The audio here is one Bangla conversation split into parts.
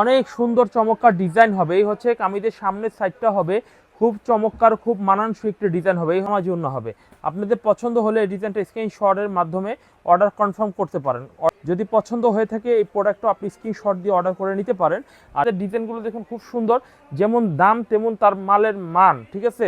অনেক সুন্দর চমৎকার ডিজাইন হবে। এই হচ্ছে কামিজের সামনের সাইডটা হবে। খুব চমৎকার, খুব মানানসই একটি ডিজাইন হবে। এই আমার জন্য হবে। আপনাদের পছন্দ হলে এই ডিজাইনটা স্ক্রিনশটের মাধ্যমে অর্ডার কনফার্ম করতে পারেন। যদি পছন্দ হয়ে থাকে, এই প্রোডাক্টটা আপনি স্ক্রিনশট দিয়ে অর্ডার করে নিতে পারেন। আর ডিজাইনগুলো দেখুন, খুব সুন্দর। যেমন দাম, তেমন তার মালের মান, ঠিক আছে?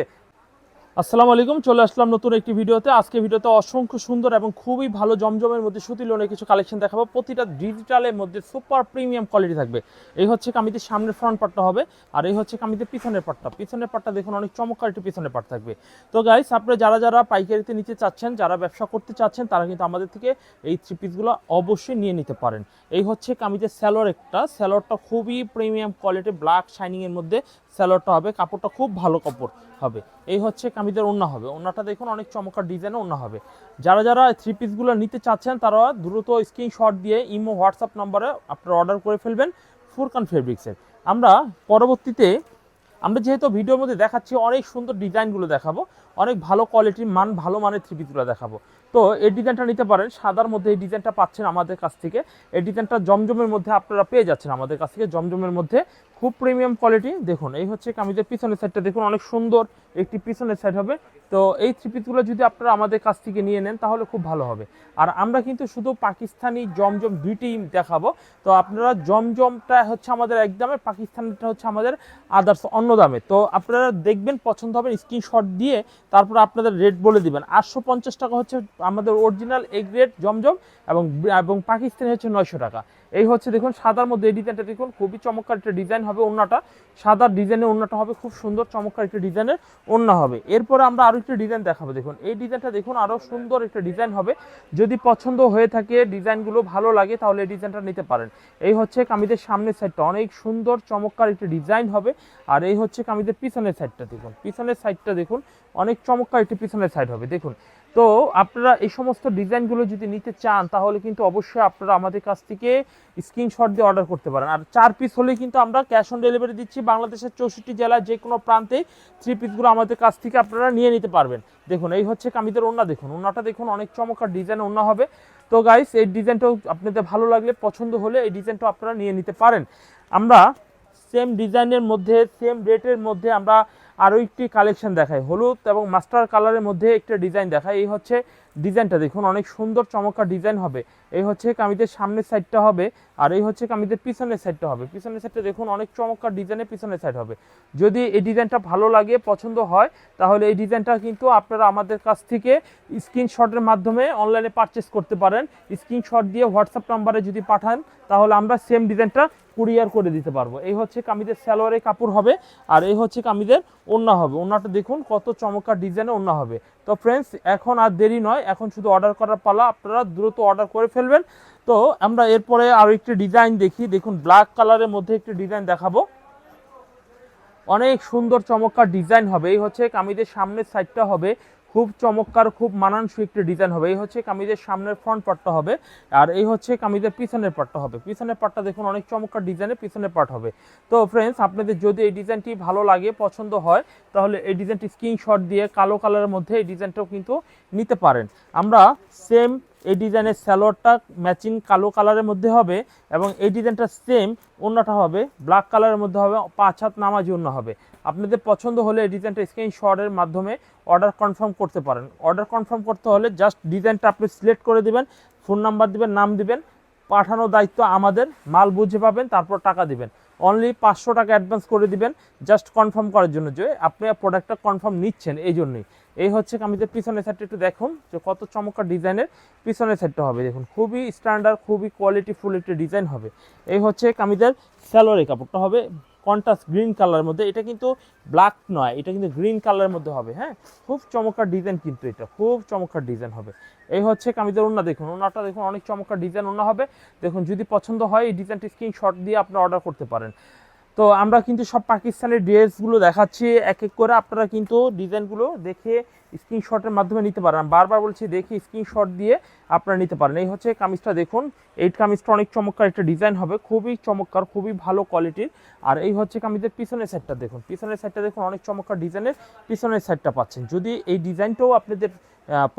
আসসালামু আলাইকুম, চলে আসলাম নতুন একটি ভিডিওতে। আজকে ভিডিওতে অসংখ্য সুন্দর এবং খুবই ভালো জমজমের মধ্যে সুতি লোনের কিছু কালেকশন দেখাবো। প্রতিটা ডিজিটালের মধ্যে সুপার প্রিমিয়াম কোয়ালিটি থাকবে। এই হচ্ছে কামিতে সামনের ফ্রন্ট পার্টটা হবে, আর এই হচ্ছে কামিতে পিছনের পার্টটা পিছনের পার্টটা দেখুন, অনেক চমৎকার একটি পিছনের পার্ট থাকবে। তো গাইস আপনারা যারা যারা পাইকারিতে নিতে চাচ্ছেন, যারা ব্যবসা করতে চাচ্ছেন, তারা কিন্তু আমাদের থেকে এই থ্রি পিসগুলো অবশ্যই নিয়ে নিতে পারেন। এই হচ্ছে কামিতে স্যালোর একটা। স্যালোরটা খুবই প্রিমিয়াম কোয়ালিটি ব্ল্যাক শাইনিংয়ের মধ্যে স্যালোরটা হবে। কাপড়টা খুব ভালো কাপড় হবে। এই হচ্ছে কামিজের ওন্না হবে। ওন্নাটা দেখুন, অনেক চমৎকার ডিজাইনে ওন্না হবে। যারা যারা থ্রি পিসগুলো নিতে চাচ্ছেন, তারা দ্রুত স্ক্রিনশট দিয়ে ইমো, হোয়াটসঅ্যাপ নম্বরে আপনারা অর্ডার করে ফেলবেন ফুরকান ফেব্রিক্সের আমরা পরবর্তীতে, আমরা যেহেতু ভিডিওর মধ্যে দেখাচ্ছি, অনেক সুন্দর ডিজাইনগুলো দেখাবো। অনেক ভালো কোয়ালিটির মান, ভালো মানের থ্রি পিসগুলো দেখাবো। তো এই ডিজাইনটা নিতে পারেন, সাদার মধ্যে এই ডিজাইনটা পাচ্ছেন আমাদের কাছ থেকে। এই ডিজাইনটা জমজমের মধ্যে আপনারা পেয়ে যাচ্ছেন আমাদের কাছ থেকে, জমজমের মধ্যে। খুব প্রিমিয়াম কোয়ালিটি দেখুন, এই হচ্ছে কামিজের পিছনের সাইডটা দেখুন, অনেক সুন্দর একটি পিছনের সাইড হবে। তো এই থ্রি পিসগুলো যদি আপনারা আমাদের কাছ থেকে নিয়ে নেন, তাহলে খুব ভালো হবে। আর আমরা কিন্তু শুধু পাকিস্তানি জমজম দুইটি দেখাবো। তো আপনারা জমজমটা হচ্ছে আমাদের এক দামে পাকিস্তানিটা হচ্ছে আমাদের আদার্স অন্য দামে তো আপনারা দেখবেন, পছন্দ হবে স্ক্রিনশট দিয়ে তারপর আপনাদের রেট বলে দিবেন। আটশো পঞ্চাশ টাকা হচ্ছে আমাদের অরিজিনাল এগ রেট জমজম এবং এবং পাকিস্তানি হচ্ছে নয়শো টাকা। এই হচ্ছে দেখুন সাদার মধ্যে এই ডিজাইনটা দেখুন, খুবই চমৎকার একটা ডিজাইন হবে ওন্নাটা। সাদার ডিজাইনের ওন্নাটা হবে, খুব সুন্দর চমৎকার একটা ডিজাইনের ওন্না হবে। এরপরে আমরা আরও একটা ডিজাইন দেখাবো দেখুন। এই ডিজাইনটা দেখুন আরও সুন্দর একটা ডিজাইন হবে। যদি পছন্দ হয়ে থাকে ডিজাইনগুলো ভালো লাগে, তাহলে এই ডিজাইনটা নিতে পারেন। এই হচ্ছে কামিজের সামনের সাইডটা অনেক সুন্দর চমৎকার একটা ডিজাইন হবে। আর এই হচ্ছে কামিজের পিছনের সাইডটা দেখুন, পিছনের সাইডটা দেখুন, অনেক চমৎকার একটি পিছনের সাইড হবে। দেখুন তো আপনারা এই সমস্ত ডিজাইনগুলো যদি নিতে চান, তাহলে কিন্তু অবশ্যই আপনারা আমাদের কাছ থেকে স্ক্রিনশট দিয়ে অর্ডার করতে পারেন। আর চার পিস হলে কিন্তু আমরা ক্যাশ অন ডেলিভারি দিচ্ছি। বাংলাদেশের চৌষট্টি জেলার যে কোনো প্রান্তে থ্রি পিসগুলো আমাদের কাছ থেকে আপনারা নিয়ে নিতে পারবেন। দেখুন, এই হচ্ছে কামিদের ওন্না দেখুন ওন্নাটা দেখুন, অনেক চমৎকার ডিজাইন ওনা হবে। তো গাইস এই ডিজাইনটাও আপনাদের ভালো লাগলে, পছন্দ হলে এই ডিজাইনটাও আপনারা নিয়ে নিতে পারেন। আমরা সেম ডিজাইনের মধ্যে সেম রেটের মধ্যে আমরা আরও একটি কালেকশন দেখায়। হলুদ এবং মাস্টার কালারের মধ্যে একটা ডিজাইন দেখায়। এই হচ্ছে ডিজাইনটা দেখুন, অনেক সুন্দর চমৎকার ডিজাইন হবে। এই হচ্ছে কামিজের সামনের সাইডটা হবে আর এই হচ্ছে কামিজের পিছনের সাইডটা হবে। পিছনের সাইডটা দেখুন, অনেক চমৎকার ডিজাইনের পিছনের সাইড হবে। যদি এই ডিজাইনটা ভালো লাগে, পছন্দ হয়, তাহলে এই ডিজাইনটা কিন্তু আপনারা আমাদের কাছ থেকে স্ক্রিনশটের মাধ্যমে অনলাইনে পারচেস করতে পারেন। স্ক্রিনশট দিয়ে হোয়াটসঅ্যাপ নাম্বারে যদি পাঠান, তাহলে আমরা সেম ডিজাইনটা কুরিয়ার করে দিতে পারব। এই হচ্ছে কামিজের স্যালোয়ারের কাপড় হবে আর এই হচ্ছে কামিজের ওন্না হবে। ওন্নাটা দেখুন, কত চমৎকার ডিজাইনে ওন্না হবে। তো ফ্রেন্ডস এখন আর দেরি নয়, এখন শুধু অর্ডার করার পালা, আপনারা দ্রুত অর্ডার করে ফেলবেন। তো আমরা এরপরে আরও একটি ডিজাইন দেখি, দেখুন ব্ল্যাক কালারের মধ্যে একটি ডিজাইন দেখাবো। অনেক সুন্দর চমৎকার ডিজাইন হবে, এই হচ্ছে কামিজের সামনের সাইডটা হবে। খুব চমৎকার, খুব মানানসই একটি ডিজাইন হবে। এই হচ্ছে কামিজের সামনের ফ্রন্ট পার্টটা হবে আর এই হচ্ছে কামিজের পিছনের পার্টটা হবে। পিছনের পার্টটা দেখুন অনেক চমৎকার ডিজাইনের পিছনের পার্ট হবে। তো ফ্রেন্ডস আপনাদের যদি এই ডিজাইনটি ভালো লাগে, পছন্দ হয়, তাহলে এই ডিজাইনটি স্ক্রিনশট দিয়ে কালো কালারের মধ্যে এই ডিজাইনটাও কিন্তু নিতে পারেন। আমরা সেম এই ডিজাইনের স্যালোয়ারটা ম্যাচিং কালো কালারের মধ্যে হবে এবং এই ডিজাইনটা সেম অন্যটা হবে ব্ল্যাক কালারের মধ্যে হবে, পাঁচ হাত নামাজি অন্য হবে। আপনাদের পছন্দ হলে ডিজাইনটা স্ক্রিনশটের মাধ্যমে অর্ডার কনফার্ম করতে পারেন। অর্ডার কনফার্ম করতে হলে জাস্ট ডিজাইনটা আপনি সিলেক্ট করে দিবেন ফোন নাম্বার দিবেন, নাম দিবেন পাঠানোর দায়িত্ব আমাদের, মাল বুঝে পাবেন, তারপর টাকা দিবেন। অনলি পাঁচশো টাকা অ্যাডভান্স করে দিবেন জাস্ট কনফার্ম করার জন্য যে আপনি প্রোডাক্টটা কনফার্ম নিচ্ছেন এই জন্যই। এই হচ্ছে কামিজের পিছনের সাইডটা একটু দেখুন, যে কত চমৎকার ডিজাইনের পিছনের সাইডটা হবে। দেখুন, খুবই স্ট্যান্ডার্ড খুবই কোয়ালিটি ফুল একটি ডিজাইন হবে। এই হচ্ছে কামিজের স্যালোয়ারের কাপড়টা হবে কন্ট্রাস্ট গ্রিন কালারের মধ্যে, এটা কিন্তু ব্ল্যাক নয়, এটা কিন্তু গ্রিন কালারের মধ্যে হবে হ্যাঁ? খুব চমৎকার ডিজাইন কিন্তু এটা, খুব চমৎকার ডিজাইন হবে। এই হচ্ছে কামিজের ওন্না দেখুন ওন্নাটা দেখুন, অনেক চমৎকার ডিজাইন ওন্না হবে। দেখুন, যদি পছন্দ হয়, এই ডিজাইনটি স্ক্রিনশট দিয়ে আপনি অর্ডার করতে পারেন। তো আমরা কিন্তু সব পাকিস্তানের ড্রেসগুলো দেখাচ্ছি, এক এক করে আপনারা কিন্তু ডিজাইনগুলো দেখে স্ক্রিনশটের মাধ্যমে নিতে পারেন। বারবার বলছি, দেখি স্ক্রিনশট দিয়ে আপনারা নিতে পারেন। এই হচ্ছে কামিজটা, দেখুন। এই কামিজটা অনেক চমৎকার একটা ডিজাইন হবে। খুবই চমৎকার, খুবই ভালো কোয়ালিটির আর এই হচ্ছে কামিজের পিছনের সাইডটা দেখুন। পিছনের সাইডটা দেখুন, অনেক চমৎকার ডিজাইনের পিছনের সাইডটা পাচ্ছেন। যদি এই ডিজাইনটাও আপনাদের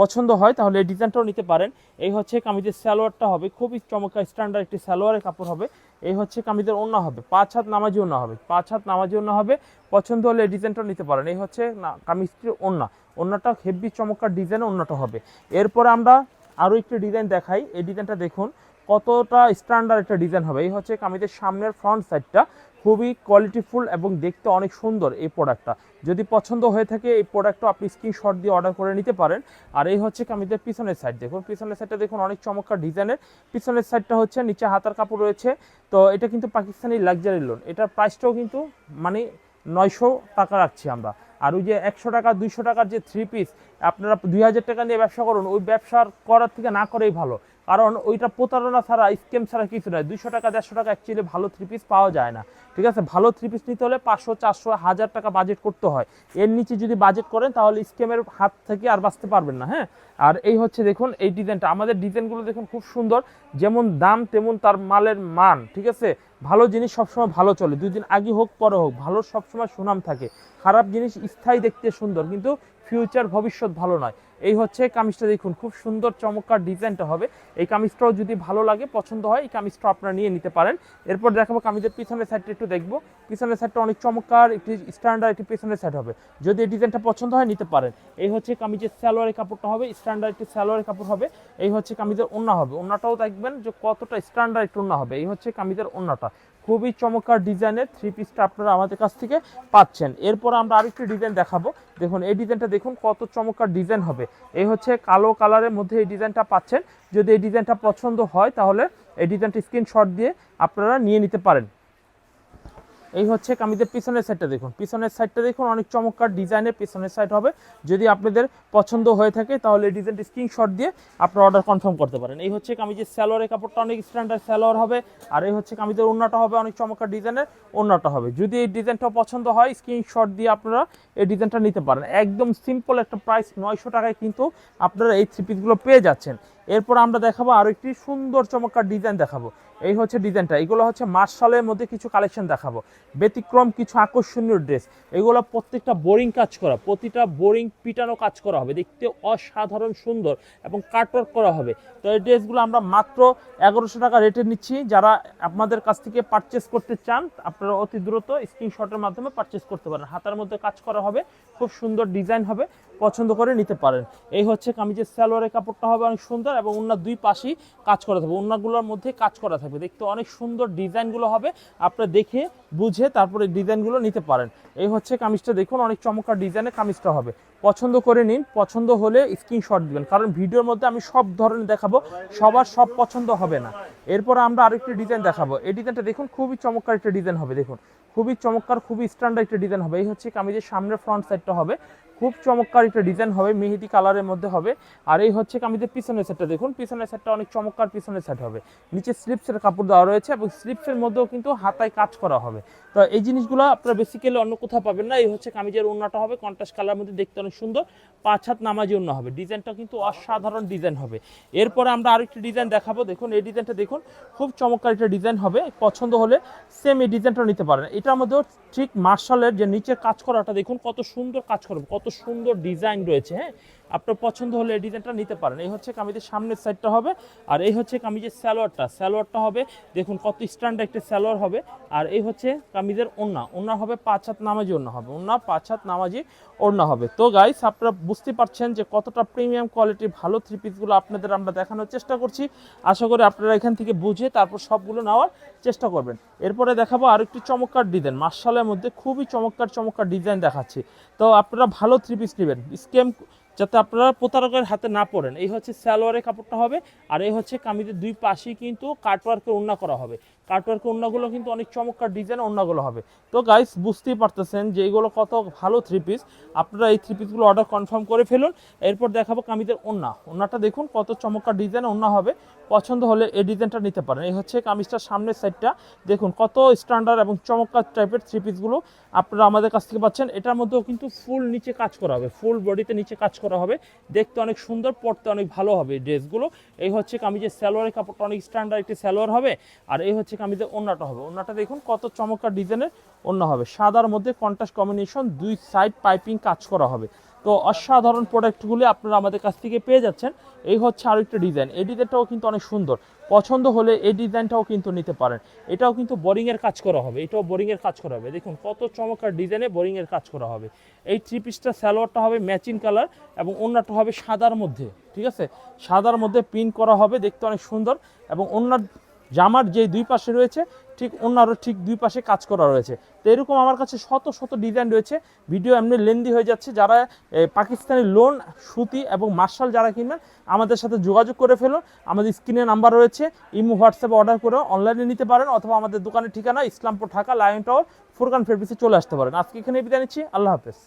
পছন্দ হয়, তাহলে এই ডিজাইনটাও নিতে পারেন। এই হচ্ছে কামিজের সালোয়ারটা হবে। খুবই চমৎকার স্ট্যান্ডার্ড একটি সালোয়ারের কাপড় হবে। এই হচ্ছে কামিজের ওন্না হবে। পাঁচ হাত নামাজি ওন্না হবে। পাঁচ হাত নামাজি ওন্না হবে। পছন্দ হলে এই ডিজাইনটাও নিতে পারেন। এই হচ্ছে না, কামিজটির ওন্না ওন্নাটা হেভি চমৎকার ডিজাইনে অন্যটা হবে। এরপর আমরা আরও একটি ডিজাইন দেখাই। এই ডিজাইনটা দেখুন, কতটা স্ট্যান্ডার্ড একটা ডিজাইন হবে। এই হচ্ছে কামিজের সামনের ফ্রন্ট সাইডটা খুবই কোয়ালিটিফুল এবং দেখতে অনেক সুন্দর এই প্রোডাক্টটা যদি পছন্দ হয়ে থাকে, এই প্রোডাক্টটা আপনি স্ক্রিনশট দিয়ে অর্ডার করে নিতে পারেন। আর এই হচ্ছে কামিজের পিছনের সাইড দেখুন, পিছনের সাইডটা দেখুন, অনেক চমৎকার ডিজাইনের পিছনের সাইডটা হচ্ছে, নিচে হাতার কাপড় রয়েছে। তো এটা কিন্তু পাকিস্তানি লাক্সারি লোন এটার প্রাইসটাও কিন্তু মানে নয়শো টাকা রাখছি আমরা। আর ওই যে একশো টাকা, দুইশো টাকার যে থ্রি পিস আপনারা দুই হাজার টাকা নিয়ে ব্যবসা করুন, ওই ব্যবসা করার থেকে না করেই ভালো। কারণ ওইটা প্রতারণা ছাড়া স্কেম ছাড়া কিছু নয়। দুইশো টাকা, দেড়শো টাকা অ্যাকচুয়ালি ভালো থ্রি পিস পাওয়া যায় না। ঠিক আছে? ভালো থ্রি পিস নিতে হলে পাঁচশো, চারশো, হাজার টাকা বাজেট করতে হয়। এর নিচে যদি বাজেট করেন, তাহলে স্কেমের হাত থেকে আর বাঁচতে পারবেন না হ্যাঁ? আর এই হচ্ছে দেখুন, এই ডিজাইনটা আমাদের ডিজাইনগুলো দেখুন খুব সুন্দর। যেমন দাম, তেমন তার মালের মান, ঠিক আছে? ভালো জিনিস সবসময় ভালো চলে। দুই দিন আগে হোক, পরে হোক, ভালো সবসময় সুনাম থাকে। খারাপ জিনিস স্থায়ী দেখতে সুন্দর, কিন্তু ফিউচার ভবিষ্যৎ ভালো নয়। এই হচ্ছে কামিজটা দেখুন, খুব সুন্দর চমৎকার ডিজাইনটা হবে। এই কামিজটাও যদি ভালো লাগে, পছন্দ হয়, এই কামিজটা আপনারা নিয়ে নিতে পারেন। এরপর দেখাবো কামিজের পিছনের সাইডটা একটু দেখব। পিছনের সাইডটা অনেক চমৎকার, একটি স্ট্যান্ডার্ড একটি পিছনের সাইড হবে। যদি এই ডিজাইনটা পছন্দ হয়, নিতে পারেন। এই হচ্ছে কামিজের সালোয়ারের কাপড়টা হবে স্ট্যান্ডার্ড একটি সালোয়ারের কাপড় হবে। এই হচ্ছে কামিজের ওন্না হবে। ওন্নাটাও দেখবেন যে কতটা স্ট্যান্ডার্ড একটু ওন্না হবে। এই হচ্ছে কামিজের ওন্নাটা। খুবই চমৎকার ডিজাইনের থ্রি পিসটা আপনারা আমাদের কাছ থেকে পাচ্ছেন। এরপর আমরা আরেকটি ডিজাইন দেখাবো। দেখুন, এই ডিজাইনটা দেখুন কত চমৎকার ডিজাইন হবে। এই হচ্ছে কালো কালারের মধ্যে এই ডিজাইনটা পাচ্ছেন। যদি এই ডিজাইনটা পছন্দ হয়, তাহলে এই ডিজাইনটা স্ক্রিনশট দিয়ে আপনারা নিয়ে নিতে পারেন। এই হচ্ছে কামিজের পিছনের সাইডটা দেখুন। পিছনের সাইডটা দেখুন, অনেক চমৎকার ডিজাইনের পিছনের সাইড হবে। যদি আপনাদের পছন্দ হয়ে থাকে, তাহলে ডিজাইনটি স্ক্রিনশট দিয়ে আপনারা অর্ডার কনফার্ম করতে পারেন। এই হচ্ছে কামিজের স্যালোয়ারের কাপড়টা অনেক স্ট্যান্ডার্ড স্যালোয়ার হবে। আর এই হচ্ছে কামিজের ওড়নাটা হবে, অনেক চমৎকার ডিজাইনের ওড়নাটা হবে। যদি এই ডিজাইনটা পছন্দ হয় স্ক্রিনশট দিয়ে আপনারা এই ডিজাইনটা নিতে পারেন। একদম সিম্পল একটা প্রাইস নয়শো টাকায় কিন্তু আপনারা এই থ্রি পিসগুলো পেয়ে যাচ্ছেন। এরপর আমরা দেখাবো আরও একটি সুন্দর চমৎকার ডিজাইন দেখাবো। এই হচ্ছে ডিজাইনটা এগুলো হচ্ছে মার্শালের মধ্যে কিছু কালেকশন দেখাবো। ব্যতিক্রম কিছু আকর্ষণীয় ড্রেস এগুলো প্রত্যেকটা বোরিং কাজ করা, প্রতিটা বোরিং পিটানো কাজ করা হবে। দেখতে অসাধারণ সুন্দর এবং কাটওয়ার্ক করা হবে। তো এই ড্রেসগুলো আমরা মাত্র এগারোশো টাকা রেটে নিচ্ছি। যারা আপনাদের কাছ থেকে পারচেস করতে চান, আপনারা অতি দ্রুত স্ক্রিনশটের মাধ্যমে পারচেস করতে পারেন। হাতার মধ্যে কাজ করা হবে, খুব সুন্দর ডিজাইন হবে। পছন্দ করে নিতে পারেন। এই হচ্ছে কামিজের সালোয়ারের কাপড়টা হবে অনেক সুন্দর এবং ওনার দুই পাশেই কাজ করা থাকবে। ওনাগুলোর মধ্যে কাজ করা থাকবে। দেখতে অনেক সুন্দর ডিজাইনগুলো হবে। আপনারা দেখে বুঝে তারপরে ডিজাইনগুলো নিতে পারেন। এই হচ্ছে কামিজটা দেখুন, অনেক চমৎকার ডিজাইনের কামিজটা হবে। পছন্দ করে নিন, পছন্দ হলে স্ক্রিনশট দিবেন। কারণ ভিডিওর মধ্যে আমি সব ধরনের দেখাবো, সবার সব পছন্দ হবে না। এরপর আমরা আরেকটি ডিজাইন দেখাবো। এই ডিজাইনটা দেখুন, খুবই চমৎকার একটা ডিজাইন হবে। দেখুন, খুবই চমৎকার, খুবই স্ট্যান্ডার্ড একটা ডিজাইন হবে। এই হচ্ছে কামিজের সামনের ফ্রন্ট সাইডটা হবে। খুব চমৎকার একটা ডিজাইন হবে, মেহেদি কালারের মধ্যে হবে। আর এই হচ্ছে কামিজের পিছনের সেটটা দেখুন, পিছনের সেটটা অনেক চমৎকার পিছনের সেট হবে। নিচে স্লিপসের কাপড় দেওয়া রয়েছে এবং স্লিপসের মধ্যেও কিন্তু হাতায় কাজ করা হবে। তো এই জিনিসগুলো আপনারা বেসিক্যালি অন্য কোথাও পাবেন না। এই হচ্ছে কামিজের ওড়নাটা হবে কন্ট্রাস্ট কালার মধ্যে দেখতে অনেক সুন্দর। পাঁচ হাত নামাজি ওড়না হবে। ডিজাইনটা কিন্তু অসাধারণ ডিজাইন হবে। এরপরে আমরা আরেকটি ডিজাইন দেখাবো। দেখুন, এই ডিজাইনটা দেখুন, খুব চমৎকার একটা ডিজাইন হবে। পছন্দ হলে সেম এই ডিজাইনটা নিতে পারেন। এটার মধ্যেও ঠিক মার্শালের যে নিচের কাজ করাটা দেখুন, কত সুন্দর কাজ করবে কত সুন্দর ডিজাইন রয়েছে হ্যাঁ? আপনার পছন্দ হলে এই ডিজাইনটা নিতে পারেন। এই হচ্ছে কামিজের সামনের সাইডটা হবে, আর এই হচ্ছে কামিজের স্যালোয়ারটা স্যালোয়ারটা হবে, দেখুন কত স্ট্যান্ড একটা স্যালোয়ার হবে, আর এই হচ্ছে কামিজের ওড়না ওড়না হবে পাঁচ হাত নামাজি ওড়না হবে। ওড়না পাঁচ হাত নামাজি ওড়না হবে। তো গাইস আপনারা বুঝতে পারছেন যে কতটা প্রিমিয়াম কোয়ালিটির ভালো থ্রি পিসগুলো আপনাদের আমরা দেখানোর চেষ্টা করছি। আশা করি আপনারা এখান থেকে বুঝে তারপর সবগুলো নেওয়ার চেষ্টা করবেন। এরপরে দেখাবো আর একটি চমৎকার ডিজাইন মার্শালের মধ্যে খুবই চমৎকার চমৎকার ডিজাইন দেখাচ্ছি। তো আপনারা ভালো থ্রি পিস নেবেন। স্কেম যাতে আপনারা প্রতারকের হাতে না পড়েন। এই হচ্ছে সালোয়ারের কাপড়টা হবে আর এই হচ্ছে কামিজের দুই পাশেই কিন্তু কাটওয়ার্কের ওড়না করা হবে। কাটওয়ার্ক ওড়নাগুলো কিন্তু অনেক চমৎকার ডিজাইন ওড়নাগুলো হবে। তো গাইস বুঝতেই পারতেছেন যে এগুলো কত ভালো থ্রি পিস আপনারা এই থ্রি পিসগুলো অর্ডার কনফার্ম করে ফেলুন। এরপর দেখাবো কামিজের ওড়না ওড়নাটা দেখুন কত চমৎকার ডিজাইন ওড়না হবে। পছন্দ হলে এই ডিজাইনটা নিতে পারেন। এই হচ্ছে কামিজটার সামনের সাইডটা দেখুন কত স্ট্যান্ডার্ড এবং চমৎকার টাইপের থ্রি পিসগুলো আপনারা আমাদের কাছ থেকে পাচ্ছেন। এটার মধ্যেও কিন্তু ফুল নিচে কাজ করা হবে। ফুল বডিতে নিচে কাজ করা হবে। দেখতে অনেক সুন্দর পড়তে অনেক ভালো হবে ড্রেসগুলো এই হচ্ছে কামিজের সালোয়ারের কাপড়টা অনেক স্ট্যান্ডার্ড একটি সালোয়ার হবে। আর এই হচ্ছে কামিজের ওড়নাটা হবে। ওড়নাটা দেখুন কত চমৎকার ডিজাইনের ওড়না হবে। সাদার মধ্যে কন্ট্রাস্ট কম্বিনেশন দুই সাইড পাইপিং কাজ করা হবে। তো অসাধারণ প্রোডাক্টগুলি আপনারা আমাদের কাছ থেকে পেয়ে যাচ্ছেন। এই হচ্ছে আরও একটা ডিজাইন এই ডিজাইনটাও কিন্তু অনেক সুন্দর। পছন্দ হলে এই ডিজাইনটাও কিন্তু নিতে পারেন। এটাও কিন্তু বোরিংয়ের কাজ করা হবে। এটাও বোরিংয়ের কাজ করা হবে। দেখুন কত চমৎকার ডিজাইনে বোরিংয়ের কাজ করা হবে। এই থ্রি পিসটা স্যালোয়ারটা হবে ম্যাচিং কালার এবং অন্যটা হবে সাদার মধ্যে। ঠিক আছে? সাদার মধ্যে প্রিন্ট করা হবে। দেখতে অনেক সুন্দর এবং অন্যার জামার যে দুই পাশে রয়েছে, ঠিক অন্যারও ঠিক দুই পাশে কাজ করা রয়েছে। তো এরকম আমার কাছে শত শত ডিজাইন রয়েছে। ভিডিও এমনি লেন্দি হয়ে যাচ্ছে। যারা পাকিস্তানি লোন সুতি এবং মার্শাল যারা কিনবেন, আমাদের সাথে যোগাযোগ করে ফেলুন। আমাদের স্ক্রিনে নাম্বার রয়েছে। ইমো, হোয়াটসঅ্যাপে অর্ডার করে অনলাইনে নিতে পারেন অথবা আমাদের দোকানের ঠিকানা ইসলামপুর ঢাকা লায়ন টাওয়ার ফুরকান ফেব্রিক্সে চলে আসতে পারেন। আজকে এখানে বিদায় নিচ্ছি। আল্লাহ হাফেজ।